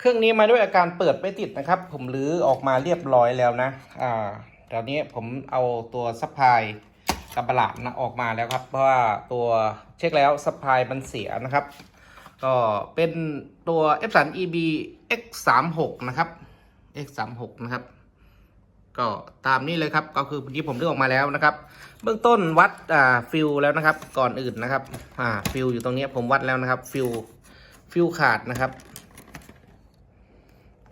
เครื่องนี้มาด้วยอาการเปิดไม่ติดนะครับ ผมรื้อออกมาเรียบร้อยแล้วนะ อ่าตอนนี้ผมเอาตัวซัพพลายกับบลาดนะออกมาแล้วครับ เพราะว่าตัวเช็คแล้วซัพพลายมันเสียนะครับ ก็เป็นตัว f 3 EB X 3 6นะครับ X 3 6นะครับ ก็ตามนี้เลยครับ ก็คือเมื่ผมเลือกออกมาแล้วนะครับ เบื้องต้นวัดอ่าฟิลแล้วนะครับ ก่อนอื่นนะครับ อ่าฟิลอยู่ตรงนี้ผมวัดแล้วนะครับ ฟิลฟิลขาดนะครับ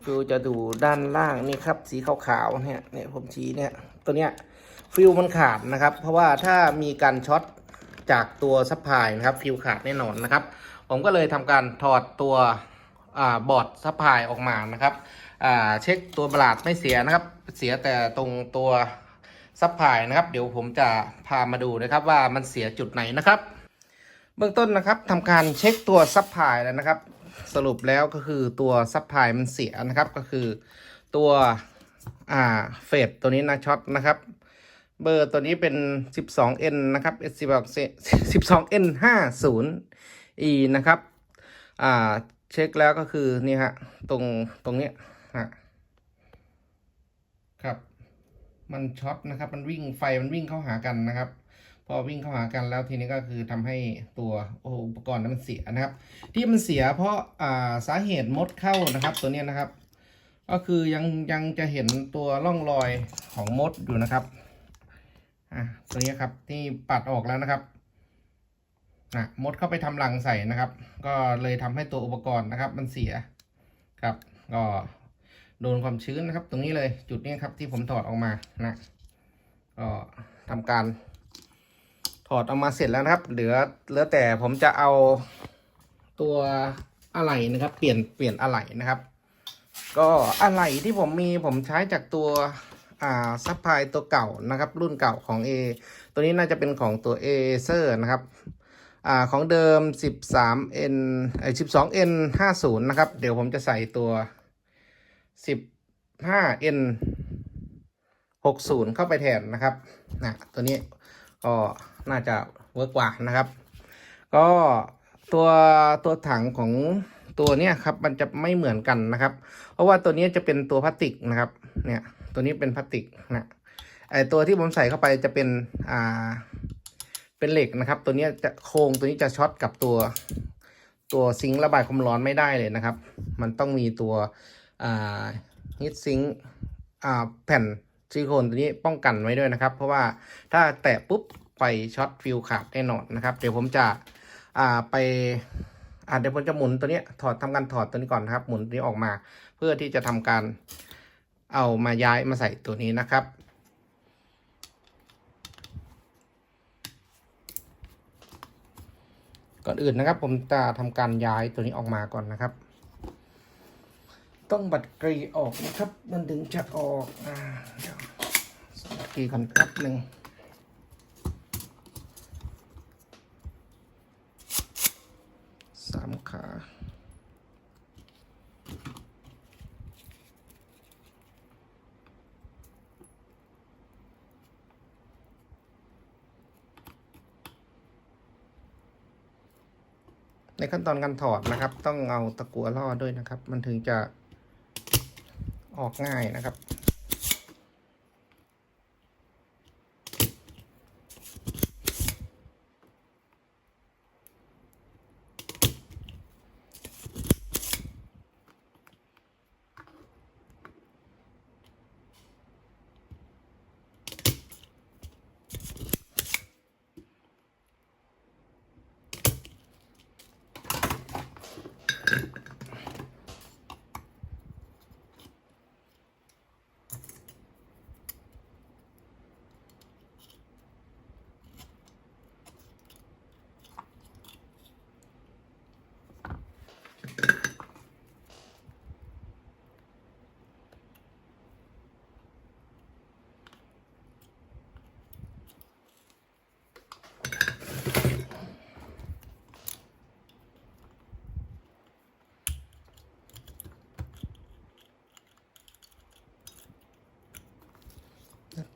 ฟิลจะดูด้านล่างนี่ครับสีขาวๆเนี่ยเนี่ยผมชี้เนี่ยตัวเนี้ยฟิลมันขาดนะครับ เพราะว่าถ้ามีการช็อตจากตัวซัพพลายนะครับฟิลขาดแน่นอนนะครับ ผมก็เลยทำการถอดตัวอบอร์ดซัพพลายออกมานะครับเช็คตัวบลาดไม่เสียนะครับ เสียแต่ตรงตัวซัพพลายนะครับ เดี๋ยวผมจะพามาดูนะครับว่ามันเสียจุดไหนนะครับ เบื้องต้นนะครับทำการเช็คตัวซัพพลายแล้วนะครับ สรุปแล้วก็คือตัวซัพพลายมันเสียนะครับก็คือตัวอ่าเฟดตัวนี้นะช็อตนะครับ เบอร์ตัวนี้เป็น 12N นะครับ 12N 50 E นะครับอ่าเช็คแล้วก็คือนี่ฮะตรงตรงเนี้ยฮะครับ มันช็อตนะครับ มันวิ่งไฟมันวิ่งเข้าหากันนะครับ พอวิ่งเข้าหากันแล้วทีนี้ก็คือทำให้ตัวอุปกรณ์นั้นมันเสียนะครับ ที่มันเสียเพราะอ่าสาเหตุมดเข้านะครับ ตัวนี้นะครับ ก็คือยังยังจะเห็นตัวร่องรอยของมดอยู่นะครับอะตัวนี้ครับที่ปัดออกแล้วนะครับอะมดเข้าไปทำรังใส่นะครับ ก็เลยทำให้ตัวอุปกรณ์นะครับ มันเสียครับ ก็โดนความชื้นนะครับ ตรงนี้เลยจุดนี้ครับที่ผมถอดออกมานะก็ทำการ ถอดออกมาเสร็จแล้วนะครับ เหลือเหลือแต่ผมจะเอาตัวอะไหล่นะครับ เปลี่ยนเปลี่ยนอะไหล่นะครับ ก็อะไหล่ที่ผมมีผมใช้จากตัวอ่าซัพพลายตัวเก่านะครับ รุ่นเก่าของ A ตัวนี้น่าจะเป็นของตัว a เซอร์นะครับอ่าของเดิม 13N ไอ้ 12N 50นะครับ เดี๋ยวผมจะใส่ตัว 15N 60เข้าไปแทนนะครับนะตัวนี้ ก็น่าจะเวิร์กกว่านะครับ ก็ตัวตัวถังของตัวเนี้ยครับมันจะไม่เหมือนกันนะครับ เพราะว่าตัวนี้จะเป็นตัวพลาสติกนะครับ เนี่ยตัวนี้เป็นพลาสติกนะไอตัวที่ผมใส่เข้าไปจะเป็นอ่าเป็นเหล็กนะครับ ตัวนี้จะโครงตัวนี้จะช็อตกับตัวตัวซิงค์ระบายความร้อนไม่ได้เลยนะครับ มันต้องมีตัวอ่าฮิตซิงค์อ่าแผ่น ซิลิโคนตัวนี้ป้องกันไว้ด้วยนะครับ เพราะว่าถ้าแตะปุ๊บไฟช็อตฟิวขาดแน่นอนนะครับ เดี๋ยวผมจะอ่าไปอ่าเดี๋ยวผมจะหมุนตัวนี้ถอดทำการถอดตัวนี้ก่อนนะครับ หมุนตัวนี้ออกมา เพื่อที่จะทำการเอามาย้ายมาใส่ตัวนี้นะครับก่อนอื่นนะครับ ผมจะทำการย้ายตัวนี้ออกมาก่อนนะครับ ต้องบัตรกรีออกนะครับ มันถึงจะออกอ่า ทีก่อนแป๊บหนึ่งสามขาในขั้นตอนการถอดนะครับ ต้องเอาตะกั่วล่อด้วยนะครับ มันถึงจะออกง่ายนะครับ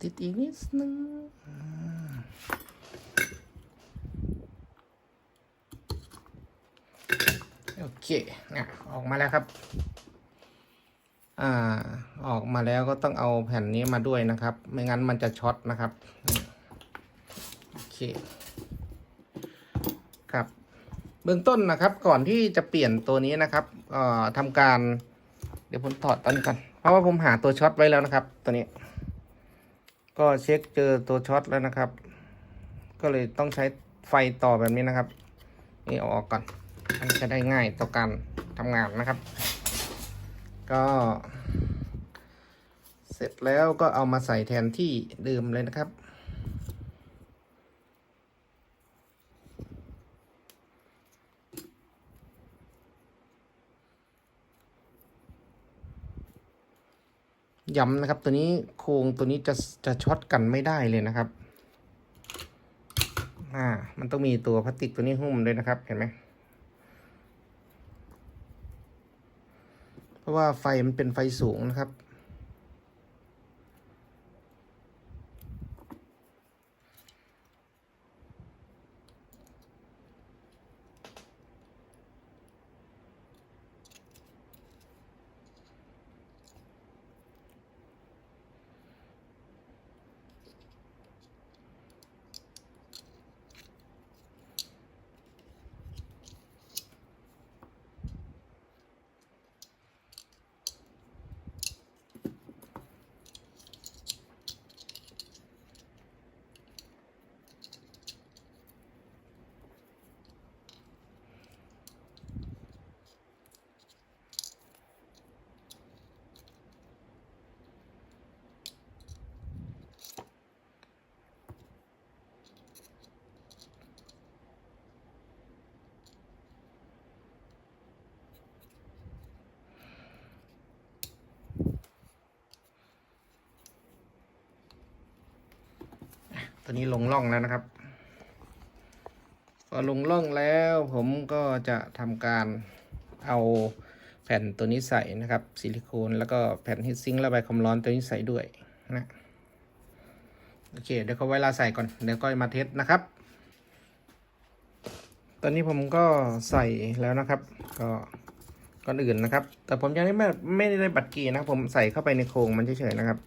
ติดอีกนิดนึงอ่าโอเคนะออกมาแล้วครับ อ่า ออกมาแล้วก็ต้องเอาแผ่นนี้มาด้วยนะครับ ไม่งั้นมันจะช็อตนะครับ โอเค ครับ เบื้องต้นนะครับ ก่อนที่จะเปลี่ยนตัวนี้นะครับเอ่อทำการ เดี๋ยวผมถอดตอนนี้ก่อน เพราะว่าผมหาตัวช็อตไว้แล้วนะครับ ตัวนี้ ก็เช็คเจอตัวช็อตแล้วนะครับ ก็เลยต้องใช้ไฟต่อแบบนี้นะครับ นี่อออกก่อนมันจะได้ง่ายต่อการทำงานนะครับ ก็ เสร็จแล้วก็เอามาใส่แทนที่เดิมเลยนะครับ ย้ำนะครับ ตัวนี้โครงตัวนี้จะจะช็อตกันไม่ได้เลยนะครับ อ่า มันต้องมีตัวพลาสติกตัวนี้หุ้มด้วยนะครับ เห็นไหมเพราะว่าไฟมันเป็นไฟสูงนะครับ ตัวนี้ลงร่องแล้วนะครับพอลงร่องแล้วผมก็จะทำการเอาแผ่นตัวนี้ใส่นะครับ ซิลิโคนแล้วก็แผ่นฮีทซิงค์ระบายความร้อนตัวนี้ใส่ด้วยนะโอเค เดี๋ยวเขาเวลาใส่ก่อน เดี๋ยวก็มาเทสนะครับ ตอนนี้ผมก็ใส่แล้วนะครับ ก็ก่อนอื่นนะครับ แต่ผมยังไม่ไม่ได้บัตรกีนะผมใส่เข้าไปในโครงมันเฉยๆนะครับ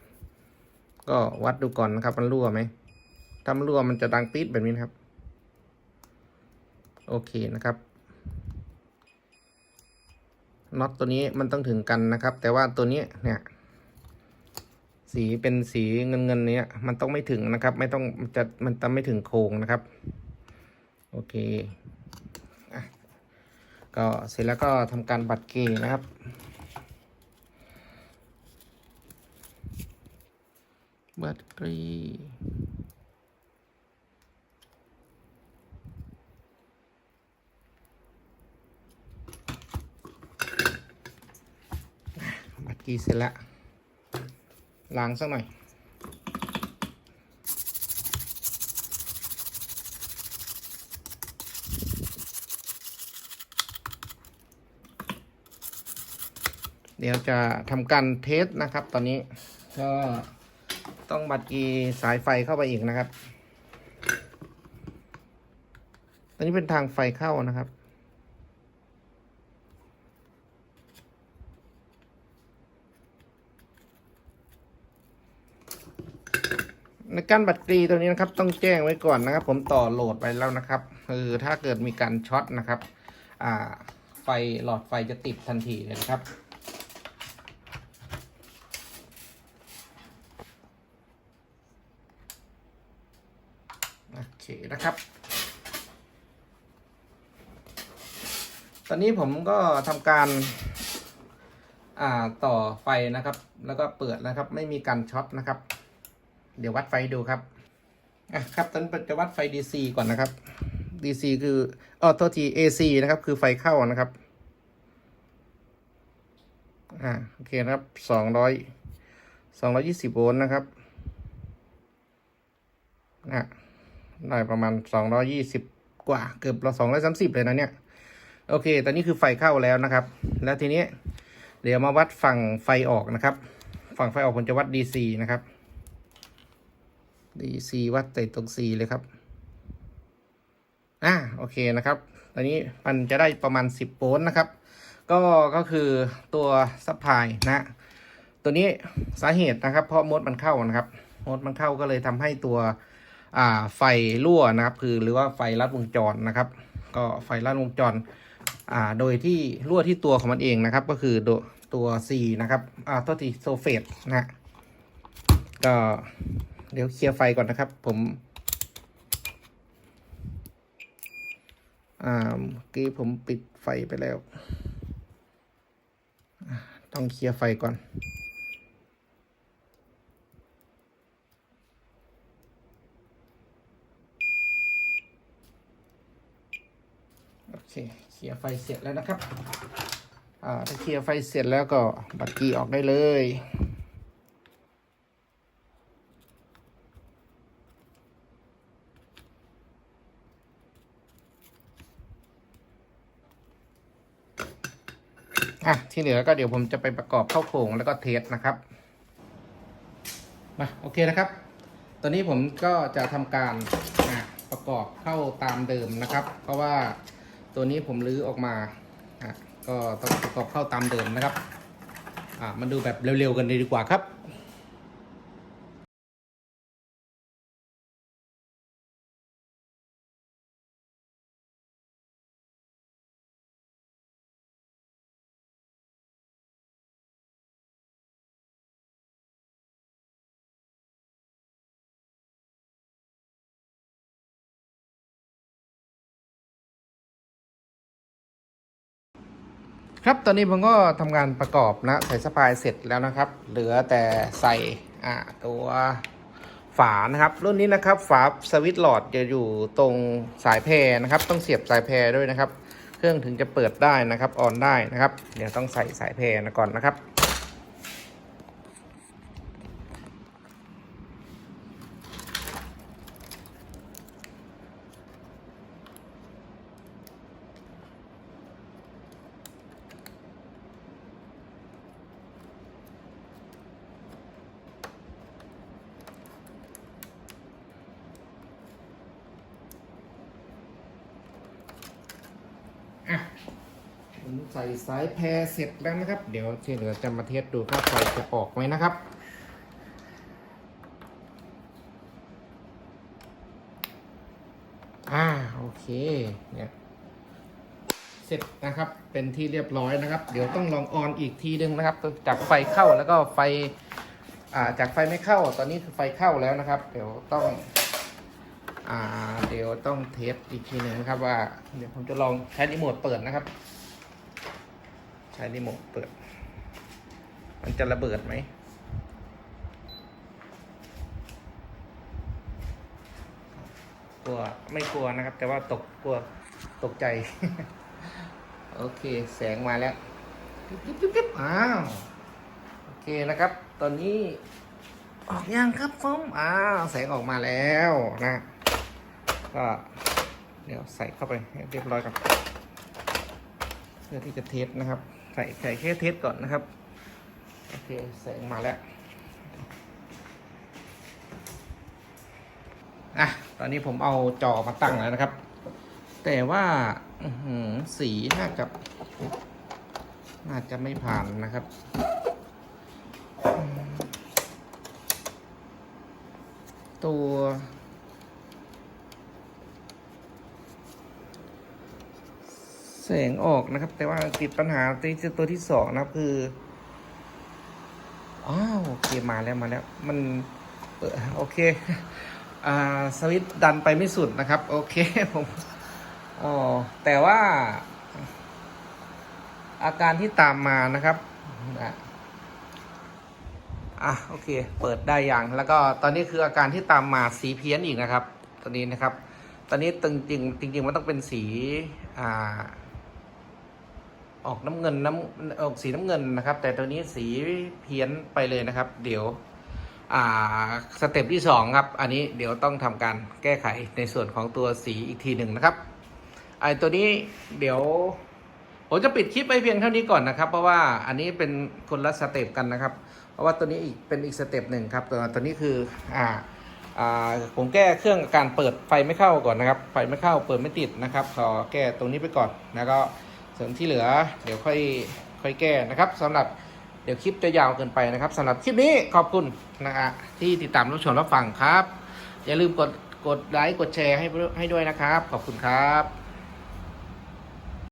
ก็วัดดูก่อนนะครับมันรั่วไหม ถ้ามันรั่วมันจะดังปี๊ดแบบนี้นะครับ โอเคนะครับน็อตตัวนี้มันต้องถึงกันนะครับ แต่ว่าตัวนี้เนี่ย สีเป็นสีเงินเงินเนี้ยมันต้องไม่ถึงนะครับ ไม่ต้องจะมันจะไม่ถึงโครงนะครับ โอเคอก็เสร็จแล้วก็ทำการบัดเกย์นะครับบัดกรีบัด กีเสร็จแล้วล้างสักหน่อย เดี๋ยวจะทำการเทสนะครับ ตอนนี้ก็ต้องบัดกีสายไฟเข้าไปอีกนะครับ ตอนนี้เป็นทางไฟเข้านะครับ ในการบัตรกรีตัวนี้นะครับ ต้องแจ้งไว้ก่อนนะครับ ผมต่อโหลดไปแล้วนะครับคือถ้าเกิดมีการช็อตนะครับ อ่า ไฟหลอดไฟจะติดทันทีเลยนะครับโอเคนะครับ ตอนนี้ผมก็ทำการอ่าต่อไฟนะครับ แล้วก็เปิดนะครับ ไม่มีการช็อตนะครับ เดี๋ยววัดไฟดูครับอะครับตอนจะวัดไฟ DC ก่อนนะครับ DC คือเออโทษที AC นะครับ คือไฟเข้านะครับอ่าโอเคนะครับสองร้อยสองร้อยี่สิบโวลต์นะครับอะได้ประมาณสองร้อยี่สิบกว่าเกือบเราสองร้อยสามสิบเลยนะเนี่ย โอเค ตอนนี้คือไฟเข้าแล้วนะครับ แล้วทีนี้เดี๋ยวมาวัดฝั่งไฟออกนะครับ ฝั่งไฟออกผมจะวัด DC นะครับ DC วัดใส่ตรง C เลยครับ อ่าโอเคนะครับตอนนี้มันจะได้ประมาณ 10โวลต์นะครับ ก็ก็คือตัวซัพพลายนะตัวนี้สาเหตุนะครับเพราะมดมันเข้านะครับมดมันเข้าก็เลยทำให้ตัวอ่าไฟรั่วนะครับคือหรือว่าไฟลัดวงจรนะครับ ก็ไฟลัดวงจรอ่าโดยที่รั่วที่ตัวของมันเองนะครับ ก็คือตัวตัว C นะครับอ่าตัวทีโซเฟตนะฮะก็ เดี๋ยวเคลียร์ไฟก่อนนะครับ ผม อ่าเมื่อกี้ผมปิดไฟไปแล้ว ต้องเคลียร์ไฟก่อนโอเคเคลียร์ไฟเสร็จแล้วนะครับ อ่าถ้าเคลียร์ไฟเสร็จแล้วก็บัตรกีออกได้เลย อะที่เหลือก็เดี๋ยวผมจะไปประกอบเข้าโครงแล้วก็เทสนะครับมาโอเคนะครับ ตอนนี้ผมก็จะทำการประกอบเข้าตามเดิมนะครับ เพราะว่าตัวนี้ผมรื้อออกมาก็ต้องประกอบเข้าตามเดิมนะครับ อ่ามันดูแบบเร็วๆกันเลยดีกว่าครับ ครับตอนนี้ผมก็ทำงานประกอบนะใส่สปายเสร็จแล้วนะครับ เหลือแต่ใส่อ่าตัวฝานะครับ รุ่นนี้นะครับฝาสวิตช์หลอดจะอยู่ตรงสายแพรนะครับ ต้องเสียบสายแพรด้วยนะครับ เครื่องถึงจะเปิดได้นะครับออนได้นะครับ เดี๋ยวต้องใส่สายแพรก่อนนะครับ ผมใส่สายแพรเสร็จแล้วนะครับ เดี๋ยวที่เหลือจะมาเทสดูครับไฟจะออกไหมนะครับอ่าโอเคเนี่ยเสร็จนะครับเป็นที่เรียบร้อยนะครับ เดี๋ยวต้องลองออนอีกทีนึงนะครับ จากไฟเข้าแล้วก็ไฟอ่าจากไฟไม่เข้า ตอนนี้คือไฟเข้าแล้วนะครับ เดี๋ยวต้องอ่าเดี๋ยวต้องเทสอีกทีหนึ่งนะครับว่า เดี๋ยวผมจะลองใช้รีโมทเปิดนะครับ ใช้รีโมทเปิด มันจะระเบิดไหมกลัวไม่กลัวนะครับ แต่ว่าตกกลัวตกใจ โอเค แสงมาแล้วปิ๊บปิ๊บปิ๊บอ้าว โอเคนะครับ ตอนนี้ออกยังครับผมอ้าวแสงออกมาแล้วนะ ก็เดี๋ยวใส่เข้าไปให้เรียบร้อยก่อนเพื่อที่จะเทสนะครับ ใส่ใส่แค่เทสก่อนนะครับ โอเคแสงมาแล้ว อะ ตอนนี้ผมเอาจอมาตั้งแล้วนะครับ แต่ว่าสีน่าจะน่าจะไม่ผ่านนะครับตัว แสงออกนะครับ แต่ว่าติดปัญหาที่ตัวที่สองนะครับคืออ้าวโอเคมาแล้วมาแล้ว มันเปิดโอเคอ่าสวิตดันไปไม่สุดนะครับ โอเคผมอ๋อแต่ว่า อาการที่ตามมานะครับอะอะโอเค เปิดได้อย่างแล้วก็ตอนนี้คืออาการที่ตามมาสีเพี้ยนอีกนะครับ ตอนนี้นะครับ ตอนนี้จริงจริงจริงมันต้องเป็นสีอ่า ออกน้ำเงินน้ำออกสีน้ำเงินนะครับ แต่ตัวนี้สีเพี้ยนไปเลยนะครับ เดี๋ยวอ่าสเต็ปที่สองครับ อันนี้เดี๋ยวต้องทำการแก้ไขในส่วนของตัวสีอีกทีหนึ่งนะครับไอตัวนี้เดี๋ยวผมจะปิดคลิปไปเพียงเท่านี้ก่อนนะครับ เพราะว่าอันนี้เป็นคนละสเต็ปกันนะครับ เพราะว่าตัวนี้อีกเป็นอีกสเต็ปหนึ่งครับตัวตัวนี้คืออ่าอ่าผมแก้เครื่องการเปิดไฟไม่เข้าก่อนนะครับ ไฟไม่เข้าเปิดไม่ติดนะครับขอแก้ตรงนี้ไปก่อนแล้วก็ ส่วนที่เหลือเดี๋ยวค่อยค่อยแก้นะครับสำหรับเดี๋ยวคลิปจะยาวเกินไปนะครับสำหรับคลิปนี้ขอบคุณนะฮะที่ติดตามรับชมรับฟังครับ อย่าลืมกดกดไลค์กดแชร์ให้ให้ด้วยนะครับ ขอบคุณครับ